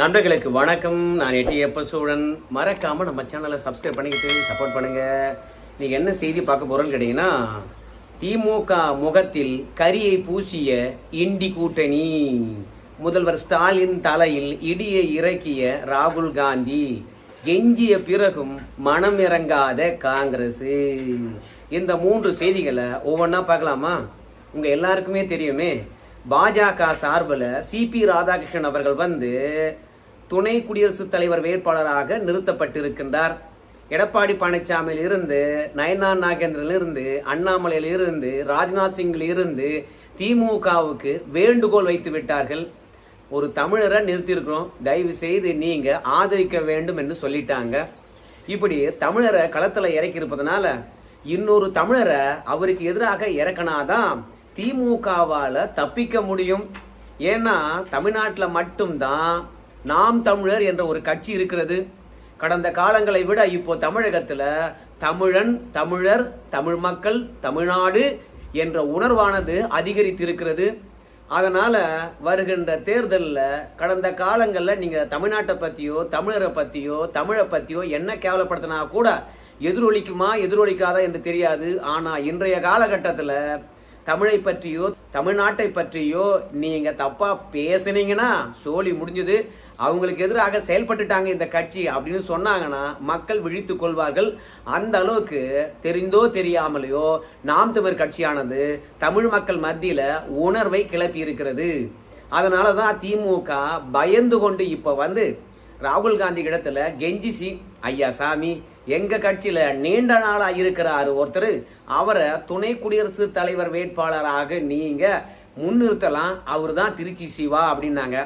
நண்பர்களுக்கு வணக்கம். நான் எட்டியப்ப சூழன் மறக்காம நம்ம சேனலை சப்ஸ்கிரைப் பண்ணிக்கிட்டு சப்போர்ட் பண்ணுங்க. நீங்க என்ன செய்தி பார்க்க போறோம்னு கேட்டீங்கன்னா திமுக முகத்தில் கரியை பூசிய இண்டி கூட்டணி. முதல்வர் ஸ்டாலின் தலையில் இடியை இறக்கிய ராகுல் காந்தி. கெஞ்சிய பிறகும் மனம் இறங்காத காங்கிரஸ் இந்த மூன்று செய்திகளை ஒவ்வொன்றா பார்க்கலாமா? உங்கள் எல்லாருக்குமே தெரியுமே. பாஜக சார்பில் சிபி ராதாகிருஷ்ணன் அவர்கள் வந்து துணை குடியரசுத் தலைவர் வேட்பாளராக நிறுத்தப்பட்டிருக்கின்றார். எடப்பாடி பழனிசாமியிலிருந்து இருந்து நயனார் நாகேந்திரில் இருந்து அண்ணாமலையில் இருந்து ராஜ்நாத் சிங்கில் இருந்து திமுகவுக்கு வேண்டுகோள் வைத்து விட்டார்கள். ஒரு தமிழரை நிறுத்தியிருக்கிறோம். தயவு செய்து நீங்க ஆதரிக்க வேண்டும் என்று சொல்லிட்டாங்க. இப்படி தமிழரை களத்தில் இறக்கி இருப்பதனால இன்னொரு தமிழரை அவருக்கு எதிராக இறக்கினாதான் திமுகவால் தப்பிக்க முடியும். ஏன்னா தமிழ்நாட்டில் மட்டும்தான் நாம் தமிழர் என்ற ஒரு கட்சி இருக்கிறது. கடந்த காலங்களை விட இப்போ தமிழகத்தில் தமிழன் தமிழர் தமிழ் மக்கள் தமிழ்நாடு என்ற உணர்வானது அதிகரித்திருக்கிறது. அதனால் வருகின்ற தேர்தலில் கடந்த காலங்களில் நீங்கள் தமிழ்நாட்டை பற்றியோ தமிழரை பற்றியோ தமிழை பற்றியோ என்ன கேவலப்படுத்தினா கூட எதிரொலிக்குமா எதிரொலிக்காதா என்று தெரியாது. ஆனால் இன்றைய காலகட்டத்தில் தமிழை பற்றியோ தமிழ்நாட்டை பற்றியோ நீங்கள் தப்பாக பேசுனீங்கன்னா சோழி முடிஞ்சது. அவங்களுக்கு எதிராக செயல்பட்டுட்டாங்க இந்த கட்சி அப்படின்னு சொன்னாங்கன்னா மக்கள் விழித்து கொள்வார்கள். அந்த அளவுக்கு தெரிந்தோ தெரியாமலையோ நாம் தமிழ் கட்சியானது தமிழ் மக்கள் மத்தியில் உணர்வை கிளப்பி இருக்கிறது. அதனால தான் திமுக பயந்து கொண்டு இப்போ வந்து ராகுல் காந்தி இடத்துல கெஞ்சிசி ஐயா சாமி எங்கள் கட்சியில் நீண்ட நாளாக இருக்கிறாரு ஒருத்தர். அவரை துணை குடியரசுத் தலைவர் வேட்பாளராக நீங்கள் முன்னிறுத்தலாம். அவர் தான் திருச்சி சிவா அப்படின்னாங்க.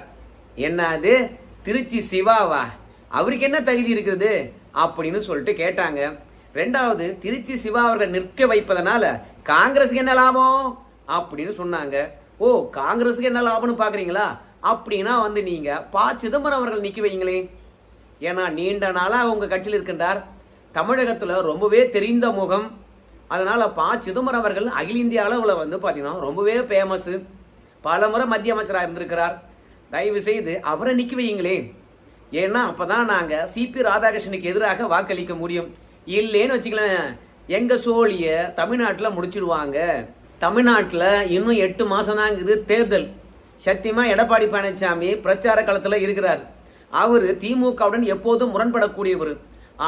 என்னது? திருச்சி சிவாவா? அவருக்கு என்ன தகுதி இருக்குது அப்படின்னு சொல்லிட்டு கேட்டாங்க. ரெண்டாவது திருச்சி சிவா அவர்களை நிற்க வைப்பதனால காங்கிரஸுக்கு என்ன லாபம்? அப்படின்னு சொன்னாங்க. ஓ காங்கிரஸுக்கு என்ன லாபம்னு பார்க்குறீங்களா அப்படின்னா வந்து நீங்கள் பா. சிதம்பரம் அவர்கள் நிற்க வைங்களே ஏன்னா நீண்ட நாளாக உங்கள் கட்சியில் இருக்கின்றார். தமிழகத்தில் ரொம்பவே தெரிந்த முகம். அதனால் பா. சிதம்பரம் அவர்கள் அகில இந்திய அளவில் வந்து பார்த்தீங்கன்னா ரொம்பவே ஃபேமஸு பல முறை மத்திய அமைச்சராக இருந்திருக்கிறார். தயவு செய்து அவரை நிக்க வையுங்களே ஏன்னா அப்பதான் நாங்க சிபி ராதாகிருஷ்ணனுக்கு எதிராக வாக்களிக்க முடியும். இல்லைன்னு வச்சுக்கலாம் எங்க சோழிய தமிழ்நாட்டில் முடிச்சிடுவாங்க தமிழ்நாட்டில் இன்னும் எட்டு மாசம் தான் இது தேர்தல். சத்தியமா எடப்பாடி பழனிசாமி பிரச்சார களத்தில் இருக்கிறார். அவர் திமுகவுடன் எப்போதும் முரண்படக்கூடியவர்.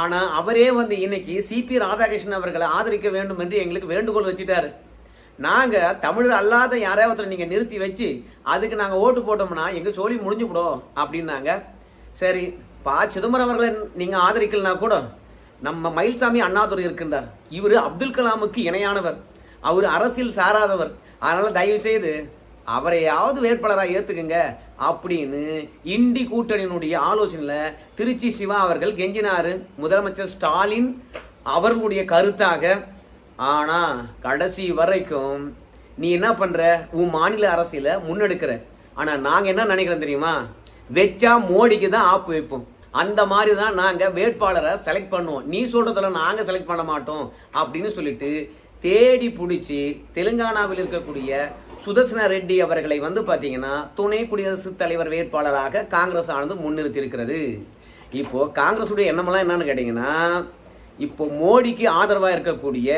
ஆனால் அவரே வந்து இன்னைக்கு சிபி ராதாகிருஷ்ணன் அவர்களை ஆதரிக்க வேண்டும் என்று எங்களுக்கு வேண்டுகோள் வச்சுட்டாரு. நாங்கள் தமிழர் அல்லாத யாரையாவது ஒருத்தரை நீங்கள் நிறுத்தி வச்சு அதுக்கு நாங்கள் ஓட்டு போட்டோம்னா எங்கள் சோழி முடிஞ்சு கூட அப்படின்னாங்க. சரி பா சிதம்பரம் அவர்களை நீங்கள் ஆதரிக்கலனா கூட நம்ம மயில்சாமி அண்ணாதுரை இருக்கின்றார். இவர் அப்துல் கலாமுக்கு இணையானவர். அவர் அரசியல் சாராதவர். அதனால் தயவு செய்து அவரையாவது வேட்பாளராக ஏற்றுக்குங்க அப்படின்னு இண்டி கூட்டணியினுடைய ஆலோசனையில் திருச்சி சிவா அவர்கள் கெஞ்சினார். முதலமைச்சர் ஸ்டாலின் அவர்களுடைய கருத்தாக ஆனால் கடைசி வரைக்கும் நீ என்ன பண்ணுற உன் மாநில அரசியல முன்னெடுக்கிற. ஆனால் நாங்கள் என்ன நினைக்கிறோம் தெரியுமா? வச்சா மோடிக்கு தான் ஆப்பு வைப்போம். அந்த மாதிரி தான் நாங்கள் வேட்பாளரை செலக்ட் பண்ணுவோம். நீ சொல்கிறதில் நாங்கள் செலக்ட் பண்ண மாட்டோம் அப்படின்னு சொல்லிட்டு தேடி பிடிச்சி தெலுங்கானாவில் இருக்கக்கூடிய சுதர்சன ரெட்டி அவர்களை வந்து பார்த்தீங்கன்னா துணை குடியரசுத் தலைவர் வேட்பாளராக காங்கிரஸ் ஆனது முன்னிறுத்தி இருக்கிறது இப்போ காங்கிரஸுடைய எண்ணமெல்லாம் என்னன்னு கேட்டிங்கன்னா இப்போ மோடிக்கு ஆதரவா இருக்கக்கூடிய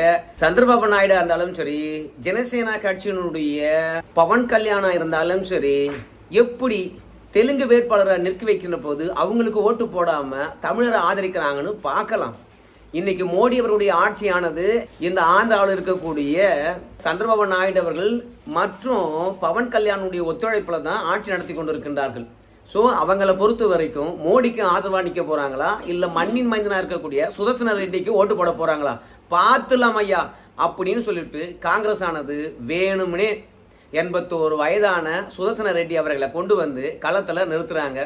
சந்திரபாபு நாயுடு இருந்தாலும் சரி ஜனசேனா கட்சியினுடைய பவன் கல்யாணா இருந்தாலும் சரி எப்படி தெலுங்கு வேட்பாளரை நிற்க வைக்கின்ற போது அவங்களுக்கு ஓட்டு போடாம தமிழரை ஆதரிக்கிறாங்கன்னு பார்க்கலாம். இன்னைக்கு மோடி அவர்களுடைய ஆட்சியானது இந்த ஆந்திராவில் இருக்கக்கூடிய சந்திரபாபு நாயுடு அவர்கள் மற்றும் பவன் கல்யாணுடைய ஒத்துழைப்பில் தான் ஆட்சி நடத்தி கொண்டிருக்கின்றார்கள். ஸோ அவங்கள பொறுத்த வரைக்கும் மோடிக்கு ஆதரவாக நிற்க போகிறாங்களா இல்லை மண்ணின் மைந்தனாக இருக்கக்கூடிய சுதர்சன ரெட்டிக்கு ஓட்டு போட போகிறாங்களா பார்த்துலாம் ஐயா. அப்படின்னு சொல்லிட்டு காங்கிரஸ் ஆனது வேணும்னே எண்பத்தோரு வயதான சுதர்சன ரெட்டி அவர்களை கொண்டு வந்து களத்தில் நிறுத்துறாங்க.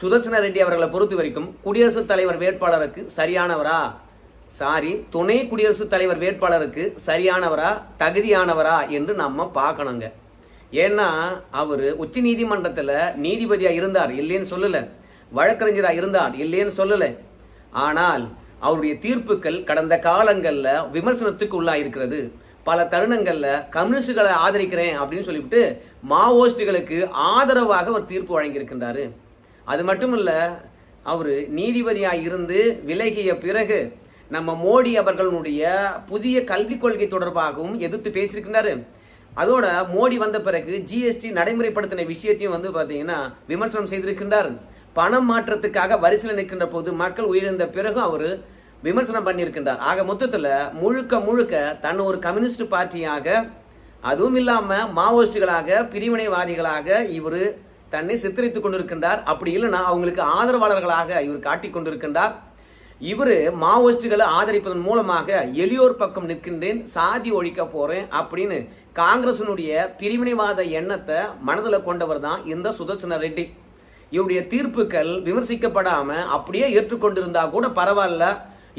சுதர்சன ரெட்டி அவர்களை பொறுத்த வரைக்கும் குடியரசுத் தலைவர் வேட்பாளருக்கு சரியானவரா? சாரி துணை குடியரசுத் தலைவர் வேட்பாளருக்கு சரியானவரா? தகுதியானவரா என்று நம்ம பார்க்கணுங்க. ஏன்னா அவர் உச்ச நீதிமன்றத்தில் நீதிபதியாக இருந்தார். இல்லைன்னு சொல்லலை. வழக்கறிஞராக இருந்தார். இல்லைன்னு சொல்லலை. ஆனால் அவருடைய தீர்ப்புகள் கடந்த காலங்களில் விமர்சனத்துக்கு உள்ளாக இருக்கிறது பல தருணங்களில் கம்யூனிஸ்டுகளை ஆதரிக்கிறேன் அப்படின்னு சொல்லிவிட்டு மாவோயிஸ்டுகளுக்கு ஆதரவாக ஒரு தீர்ப்பு வழங்கியிருக்கின்றாரு. அது மட்டும் இல்லை அவர் நீதிபதியாக இருந்து விலகிய பிறகு நம்ம மோடி அவர்களுடைய புதிய கல்விக் கொள்கை தொடர்பாகவும் எதிர்த்து பேசியிருக்கின்றாரு. அதோட மோடி வந்த பிறகு ஜிஎஸ்டி நடைமுறைப்படுத்தின விஷயத்தையும் வந்து பார்த்தீங்கன்னா விமர்சனம் செய்திருக்கின்றார். பணம் மாற்றத்துக்காக வரிசையில் நிற்கின்ற போது மக்கள் உயிரிழந்த பிறகும் அவர் விமர்சனம் பண்ணியிருக்கின்றார். ஆக மொத்தத்தில் முழுக்க முழுக்க தன் ஒரு கம்யூனிஸ்ட் பார்ட்டியாக அதுவும் இல்லாமல் மாவோயிஸ்டுகளாக பிரிவினைவாதிகளாக இவர் தன்னை சித்தரித்துக் கொண்டிருக்கின்றார். அப்படி இல்லைன்னா அவங்களுக்கு ஆதரவாளர்களாக இவர் காட்டிக் கொண்டிருக்கின்றார். இவர் மாவோயிஸ்டுகளை ஆதரிப்பதன் மூலமாக எளியோர் பக்கம் நிற்கின்றேன் சாதி ஒழிக்க போகிறேன் அப்படின்னு காங்கிரசினுடைய பிரிவினைவாத எண்ணத்தை மனதில் கொண்டவர் தான் இந்த சுதர்சன ரெட்டி. இவருடைய தீர்ப்புகள் விமர்சிக்கப்படாமல் அப்படியே ஏற்றுக்கொண்டிருந்தா கூட பரவாயில்ல.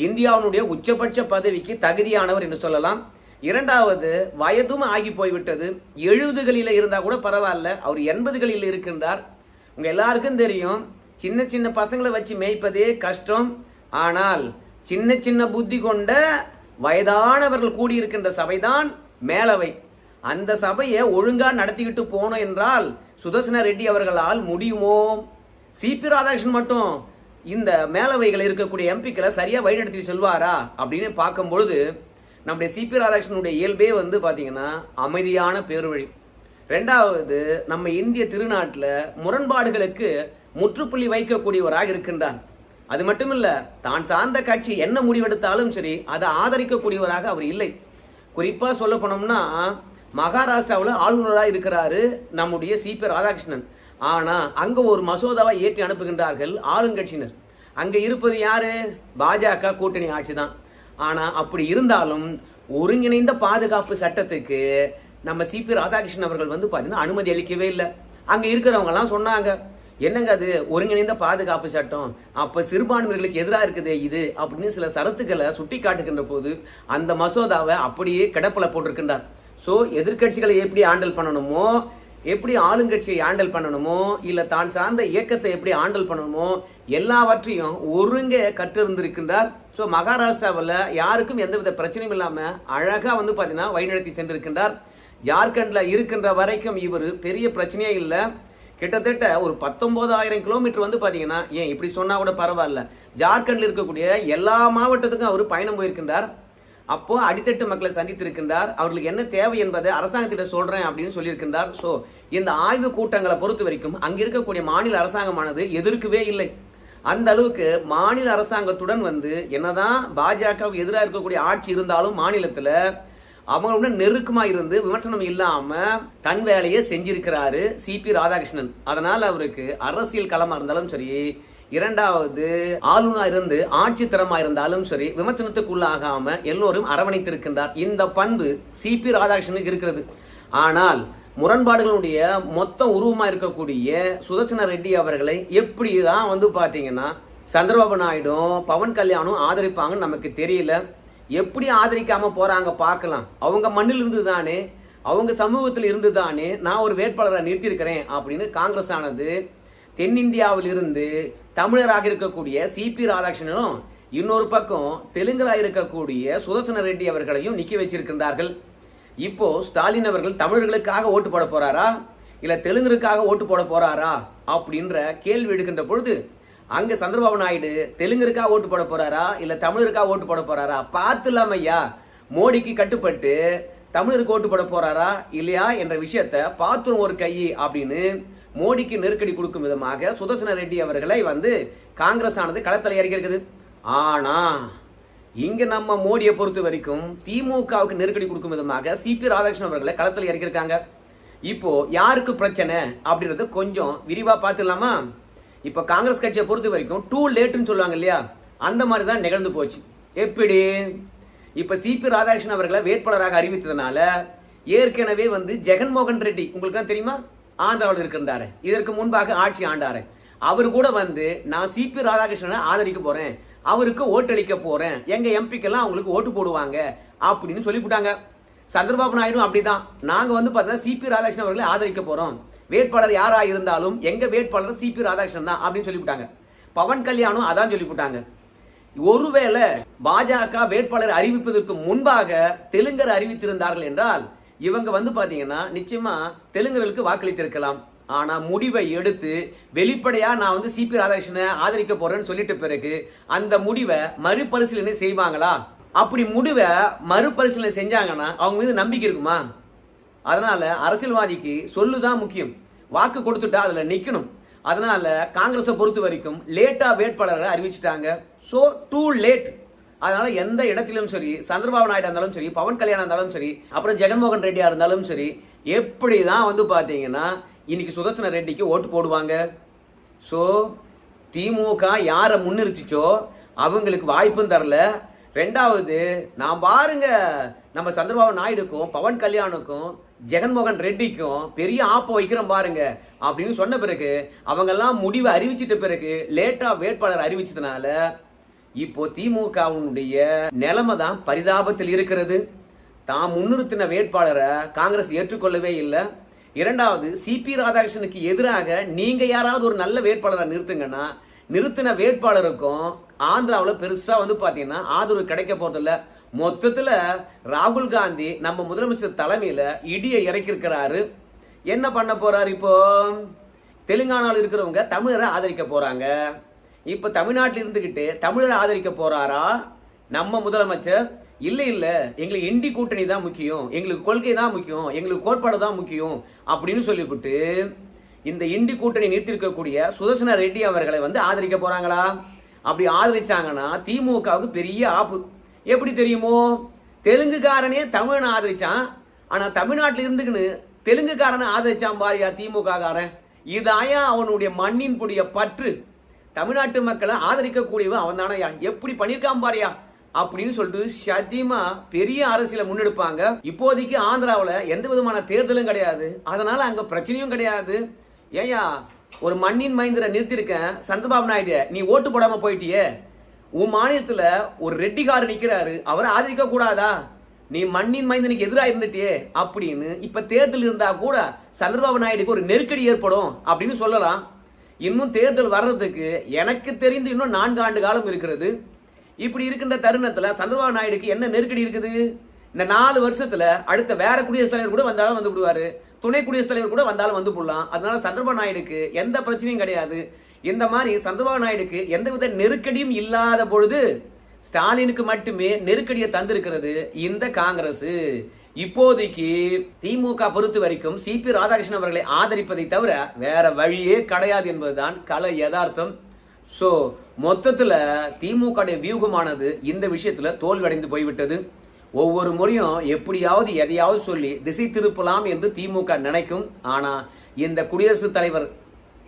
இந்தியாவினுடைய உச்சபட்ச பதவிக்கு தகுதியானவர் என்று சொல்லலாம். இரண்டாவது வயதும் ஆகி போய்விட்டது. எழுபதுகளில் இருந்தால் கூட பரவாயில்ல. அவர் எண்பதுகளில் இருக்கின்றார். உங்கள் எல்லாருக்கும் தெரியும் சின்ன சின்ன பசங்களை வச்சு மேய்ப்பதே கஷ்டம். ஆனால் சின்ன சின்ன புத்தி கொண்ட வயதானவர்கள் கூடியிருக்கின்ற சபைதான் மேலவை. அந்த சபையை ஒழுங்காக நடத்திக்கிட்டு போனோம் என்றால் சுதர்சன ரெட்டி அவர்களால் முடியுமோ? சிபி ராதாகிருஷ்ணன் மட்டும் இந்த மேலவைகள் இருக்கக்கூடிய எம்பிக்களை சரியாக வழிநடத்தி செல்வாரா? அப்படின்னு பார்க்கும்பொழுது நம்முடைய சிபி ராதாகிருஷ்ணனுடைய இயல்பே வந்து பார்த்தீங்கன்னா அமைதியான பேருவழி. ரெண்டாவது நம்ம இந்திய திருநாட்டில் முரண்பாடுகளுக்கு முற்றுப்புள்ளி வைக்கக்கூடியவராக இருக்கின்றான் அது மட்டும் இல்லை தான் சார்ந்த கட்சி என்ன முடிவெடுத்தாலும் சரி அதை ஆதரிக்கக்கூடியவராக அவர் இல்லை. குறிப்பாக சொல்ல போனோம்னா மகாராஷ்டிராவில் ஆளுநராக இருக்கிறாரு நம்முடைய சிபி ராதாகிருஷ்ணன். ஆனால் அங்கே ஒரு மசோதாவை ஏற்றி அனுப்புகின்றார்கள் ஆளுங்கட்சியினர். அங்கே இருப்பது யார்? பாஜக கூட்டணி ஆட்சி தான் ஆனால் அப்படி இருந்தாலும் ஒருங்கிணைந்த பாதுகாப்பு சட்டத்துக்கு நம்ம சிபி ராதாகிருஷ்ணன் அவர்கள் வந்து பார்த்தீங்கன்னா அனுமதி அளிக்கவே இல்லை. அங்கே இருக்கிறவங்கலாம் சொன்னாங்க என்னங்க அது? ஒருங்கிணைந்த பாதுகாப்பு சட்டம். அப்போ சிறுபான்மையர்களுக்கு எதிராக இருக்குது இது? அப்படின்னு சில சரத்துக்களை சுட்டி காட்டுகின்ற போது அந்த மசோதாவை அப்படியே கிடப்பில் போட்டிருக்கின்றார். ஸோ எதிர்க்கட்சிகளை எப்படி ஹேண்டில் பண்ணணுமோ? எப்படி ஆளுங்கட்சியை ஹேண்டில் பண்ணணுமோ? இல்லை தான் சார்ந்த இயக்கத்தை எப்படி ஹேண்டில் பண்ணணுமோ? எல்லாவற்றையும் ஒருங்கே கற்றிருந்திருக்கின்றார். ஸோ மகாராஷ்டிராவில் யாருக்கும் எந்தவித பிரச்சனையும் இல்லாமல் அழகாக வந்து பார்த்தீங்கன்னா வழிநடத்தி சென்றிருக்கின்றார். ஜார்க்கண்டில் இருக்கின்ற வரைக்கும் இவர் பெரிய பிரச்சனையே இல்லை. கிட்டத்தட்ட ஒரு பத்தொன்பதாயிரம் கிலோமீட்டர் வந்து பார்த்தீங்கன்னா ஏன் இப்படி சொன்னால் கூட பரவாயில்ல. ஜார்க்கண்டில் இருக்கக்கூடிய எல்லா மாவட்டத்துக்கும் அவர் பயணம் போயிருக்கின்றார். அப்போ அடித்தட்டு மக்களை சந்தித்திருக்கின்றார். அவர்களுக்கு என்ன தேவை என்பதை அரசாங்கத்திட்ட சொல்கிறேன் அப்படின்னு சொல்லியிருக்கின்றார். ஸோ இந்த ஆய்வு கூட்டங்களை பொறுத்த வரைக்கும் அங்கே இருக்கக்கூடிய மாநில அரசாங்கமானது எதிர்க்கவே இல்லை. அந்த அளவுக்கு மாநில அரசாங்கத்துடன் வந்து என்னதான் பாஜகவுக்கு எதிராக இருக்கக்கூடிய ஆட்சி இருந்தாலும் மாநிலத்தில் அவங்களோட நெருக்கமாக இருந்து விமர்சனம் இல்லாமல் தன் வேலையை செஞ்சிருக்கிறாரு சிபி ராதாகிருஷ்ணன். அதனால் அவருக்கு அரசியல் களமாக இருந்தாலும் சரி இரண்டாவது ஆளுநரா இருந்து ஆட்சி ஆட்சித்தரமா இருந்தாலும் சரி விமர்சனத்துக்குள்ளாகாம எல்லோரும் அரவணைத்திருக்கின்றார். இந்த பண்பு சிபி ராதாகிருஷ்ணனுக்கு இருக்கிறது. ஆனால் முரண்பாடுகளுடைய மொத்த உருவமாக இருக்கக்கூடிய சுதர்சன ரெட்டி அவர்களை எப்படி தான் வந்து பார்த்தீங்கன்னா சந்திரபாபு நாயுடும் பவன் கல்யாணும் ஆதரிப்பாங்கன்னு நமக்கு தெரியல. எப்படி ஆதரிக்காம போறாங்க பார்க்கலாம். அவங்க மண்ணில் இருந்து தானே அவங்க சமூகத்தில் இருந்து தானே நான் ஒரு வேட்பாளரை நிறுத்தியிருக்கிறேன் அப்படின்னு காங்கிரஸ் ஆனது தென்னிந்தியாவில் இருந்து தமிழராக இருக்கக்கூடிய சிபி ராதாகிருஷ்ணனும் இன்னொரு பக்கம் தெலுங்கராக இருக்கக்கூடிய சுதர்சன ரெட்டி அவர்களையும் நிக்க வச்சிருக்கின்றார்கள். இப்போ ஸ்டாலின் அவர்கள் தமிழர்களுக்காக ஓட்டு போட போறாரா? இல்ல தெலுங்கருக்காக ஓட்டு போட போறாரா? அப்படின்ற கேள்வி எடுக்கின்ற பொழுது அங்க சந்திரபாபு நாயுடு தெலுங்கருக்காக ஓட்டு போட போறாரா இல்ல தமிழருக்கா ஓட்டு போட போறாரா? பார்த்துலாம் ஐயா. மோடிக்கு கட்டுப்பட்டு தமிழருக்கு ஓட்டு போட போறாரா இல்லையா என்ற விஷயத்த பார்த்துரும் ஒரு கை அப்படின்னு மோடிக்கு நெருக்கடி கொடுக்கும் விதமாக சுதர்சன ரெட்டி அவர்களை வந்து காங்கிரஸ் ஆனது களத்தில் இறக்கி இருக்குது. ஆனா இங்க நம்ம மோடியை பொறுத்த வரைக்கும் திமுகவுக்கு நெருக்கடி கொடுக்கும் விதமாக சிபி ராதாகிருஷ்ணன் அவர்களை களத்தில் இறக்கியிருக்காங்க. இப்போ யாருக்கு பிரச்சனை அப்படின்றது கொஞ்சம் விரிவா பார்த்துடலாமா? இப்போ காங்கிரஸ் கட்சியை பொறுத்த வரைக்கும் டூ லேட்டுன்னு சொல்லுவாங்க இல்லையா? அந்த மாதிரி தான் நிகழ்ந்து போச்சு. எப்படி? இப்போ சிபி ராதாகிருஷ்ணன் அவர்களை வேட்பாளராக அறிவித்ததுனால ஏற்கனவே வந்து ஜெகன்மோகன் ரெட்டி உங்களுக்கு தான் தெரியுமா? ஆந்திராவில் இருக்கின்றாரு. இதற்கு முன்பாக ஆட்சி ஆண்டாரு. அவர் கூட வந்து நான் சிபி ராதாகிருஷ்ணனை ஆதரிக்க போறேன். அவருக்கு ஓட்டளிக்க போறேன். எங்க எம்பிக்கெல்லாம் அவங்களுக்கு ஓட்டு போடுவாங்க அப்படின்னு சொல்லிவிட்டாங்க. சந்திரபாபு நாயுடு அப்படிதான். நாங்க வந்து பார்த்தா சிபி ராதாகிருஷ்ணன் அவர்களை ஆதரிக்க போறோம். வேட்பாளர் யாரா இருந்தாலும் எங்க வேட்பாளர் சிபி ராதாகிருஷ்ணன் தான் அப்படின்னு சொல்லிவிட்டாங்க. பவன் கல்யாணும் அதான் சொல்லிவிட்டாங்க. ஒருவேளை பாஜக வேட்பாளர் அறிவிப்பதற்கு முன்பாக தெலுங்கர் அறிவித்திருந்தார்கள் என்றால் இவங்க வந்து பாத்தீங்கன்னா நிச்சயமா தெலுங்கர்களுக்கு வாக்களித்திருக்கலாம். ஆனா முடிவை எடுத்து வெளிப்படையா நான் வந்து சிபி ராதாகிருஷ்ணனை ஆதரிக்க போறேன்னு சொல்லிட்ட பிறகு அந்த முடிவை மறுபரிசீலனை செய்வாங்களா? அப்படி முடிவை மறுபரிசீலனை செஞ்சாங்கன்னா அவங்க மீது நம்பிக்கை இருக்குமா? அதனால் அரசியல்வாதிக்கு சொல்லு தான் முக்கியம். வாக்கு கொடுத்துட்டா அதில் நிற்கணும் அதனால் காங்கிரஸை பொறுத்த வரைக்கும் லேட்டாக வேட்பாளர்களை அறிவிச்சிட்டாங்க. ஸோ டூ லேட் அதனால எந்த இடத்திலும் சரி சந்திரபாபு நாயுடு இருந்தாலும் சரி பவன் கல்யாணம் இருந்தாலும் சரி அப்புறம் ஜெகன்மோகன் ரெட்டியாக இருந்தாலும் சரி எப்படி தான் வந்து பார்த்தீங்கன்னா இன்னைக்கு சுதர்சன ரெட்டிக்கு ஓட்டு போடுவாங்க. ஸோ திமுக யாரை முன்னிறுத்திச்சோ அவங்களுக்கு வாய்ப்பும் தரல. ரெண்டாவது நான் பாருங்க நம்ம சந்திரபாபு நாயுடுக்கும் பவன் கல்யாணுக்கும் ஜெகன்மோகன் ரெட்டிக்கும் பெரிய ஆப்போ வைக்கிறோம் பாருங்க அப்படின்னு சொன்ன பிறகு அவங்கெல்லாம் முடிவை அறிவிச்சிட்ட பிறகு லேட்டா வேட்பாளர் அறிவிச்சதுனால இப்போ திமுகவுடைய நிலைமை தான் பரிதாபத்தில் இருக்கிறது. தான் முன்னிறுத்தின வேட்பாளரை காங்கிரஸ் ஏற்றுக்கொள்ளவே இல்லை. இரண்டாவது சிபி ராதாகிருஷ்ணனுக்கு எதிராக நீங்க யாராவது ஒரு நல்ல வேட்பாளரை நிறுத்துங்கன்னா நிறுத்தின வேட்பாளருக்கும் ஆந்திராவில் பெருசா வந்து பாத்தீங்கன்னா ஆதரவு கிடைக்க போகிறதில்ல மொத்தத்தில் ராகுல் காந்தி நம்ம முதலமைச்சர் தலைமையில் இடியை இறக்கியிருக்கிறாரு. என்ன பண்ண போறாரு இப்போ? தெலுங்கானாவில் இருக்கிறவங்க தமிழரை ஆதரிக்க போறாங்க. இப்போ தமிழ்நாட்டில் இருந்துக்கிட்டு தமிழரை ஆதரிக்க போறாரா? நம்ம முதலமைச்சர் இல்லை இல்லை எங்களுக்கு இண்டி கூட்டணி தான் முக்கியம் எங்களுக்கு கொள்கை தான் முக்கியம் எங்களுக்கு கோட்பாடு தான் முக்கியம் அப்படின்னு சொல்லிவிட்டு இந்த இண்டி கூட்டணி நிறுத்திருக்கக்கூடிய சுதர்சன ரெட்டி அவர்களை வந்து ஆதரிக்க போறாங்களா? அப்படி ஆதரிச்சாங்கன்னா திமுகவுக்கு பெரிய ஆப்பு. எப்படி தெரியுமோ? தெலுங்குக்காரனே தமிழனை ஆதரிச்சான். ஆனால் தமிழ்நாட்டில் இருந்துக்குன்னு தெலுங்குக்காரனை ஆதரிச்சான் பாரியா திமுக காரன் இதாயா அவனுடைய மண்ணின் புடிய பற்று. தமிழ்நாட்டு மக்களை ஆதரிக்கக்கூடியவன் அவன் தானையா எப்படி பண்ணியிருக்கான் பாரியா? அப்படின்னு சொல்லிட்டு சத்தியமா பெரிய அரசியலை முன்னெடுப்பாங்க. இப்போதைக்கு ஆந்திராவில் எந்த விதமான தேர்தலும் கிடையாது. அதனால அங்க பிரச்சனையும் கிடையாது. ஏயா ஒரு மண்ணின் மைந்தரை நிறுத்திருக்கேன் சந்திரபாபு நாயுடு நீ ஓட்டு போடாம போயிட்டியே. உன் மாநிலத்தில் ஒரு ரெட்டிக்கார் நிற்கிறாரு அவரை ஆதரிக்க கூடாதா? நீ மண்ணின் மைந்தனுக்கு எதிராக இருந்துட்டியே அப்படின்னு இப்போ தேர்தல் இருந்தால் கூட சந்திரபாபு நாயுடுக்கு ஒரு நெருக்கடி ஏற்படும் அப்படின்னு சொல்லலாம். இன்னும் தேர்தல் வர்றதுக்கு எனக்கு தெரிந்து இன்னும் நான்கு ஆண்டு காலம் இருக்கிறது. இப்படி இருக்கின்ற தருணத்தில் சந்திரபாபு நாயுடுக்கு என்ன நெருக்கடி இருக்குது? இந்த நாலு வருஷத்தில் அடுத்த வேற குடியரசுத் தலைவர் கூட வந்தாலும் வந்து விடுவார். துணை குடியரசுத் தலைவர் கூட வந்தாலும் வந்து போடலாம் அதனால சந்திரபாபு நாயுடுக்கு எந்த பிரச்சனையும் கிடையாது. இந்த மாதிரி சந்திரபாபு நாயுடுக்கு எந்தவித நெருக்கடியும் இல்லாத பொழுது ஸ்டாலினுக்கு மட்டுமே நெருக்கடியை தந்திருக்கிறது இந்த காங்கிரஸ் இப்போதைக்கு திமுக பொறுத்த வரைக்கும் சிபி ராதாகிருஷ்ணன் அவர்களை ஆதரிப்பதை தவிர வேற வழியே கிடையாது என்பதுதான் கல யதார்த்தம். ஸோ மொத்தத்தில் திமுக வியூகமானது இந்த விஷயத்தில் தோல்வடைந்து போய்விட்டது. ஒவ்வொரு முறையும் எப்படியாவது எதையாவது சொல்லி திசை திருப்பலாம் என்று திமுக நினைக்கும். ஆனால் இந்த குடியரசுத் தலைவர்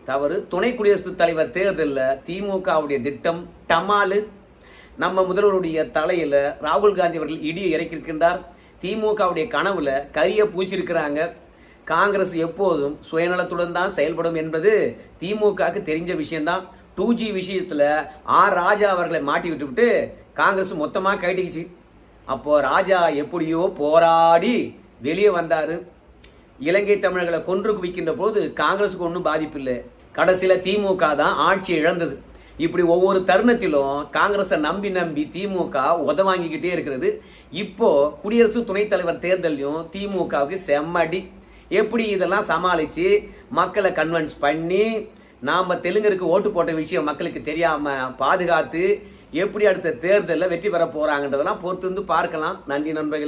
தவறு. துணை குடியரசுத் தலைவர் தேர்தலில் திமுகவுடைய திட்டம் டமாலு. நம்ம முதல்வருடைய தலையில் ராகுல் காந்தி அவர்கள் இடியை இறக்கியிருக்கின்றார். திமுகவுடைய கனவுல கரியை பூச்சிருக்கிறாங்க காங்கிரஸ் எப்போதும் சுயநலத்துடன் தான் செயல்படும் என்பது திமுகவுக்கு தெரிஞ்ச விஷயம்தான். டூ ஜி விஷயத்தில் ஆர் ராஜா அவர்களை மாட்டி விட்டுவிட்டு காங்கிரஸ் மொத்தமாக கைட்டுக்குச்சு அப்போது ராஜா எப்படியோ போராடி வெளியே வந்தார். இலங்கை தமிழர்களை கொன்று குவிக்கின்ற போது காங்கிரஸுக்கு ஒன்றும் பாதிப்பு இல்லை. கடைசியில் திமுக தான் ஆட்சி இழந்தது. இப்படி ஒவ்வொரு தருணத்திலும் காங்கிரஸை நம்பி நம்பி திமுக உத வாங்கிக்கிட்டே இருக்கிறது. இப்போ குடியரசு துணைத் தலைவர் தேர்தலையும் திமுகவுக்கு செம்மடி. எப்படி இதெல்லாம் சமாளித்து மக்களை கன்வின்ஸ் பண்ணி நாம் தெலுங்கருக்கு ஓட்டு போட்ட விஷயம் மக்களுக்கு தெரியாமல் பாதுகாத்து எப்படி அடுத்த தேர்தலில் வெற்றி பெற போகிறாங்கன்றதெல்லாம் பொறுத்து வந்து பார்க்கலாம். நன்றி நண்பர்களே.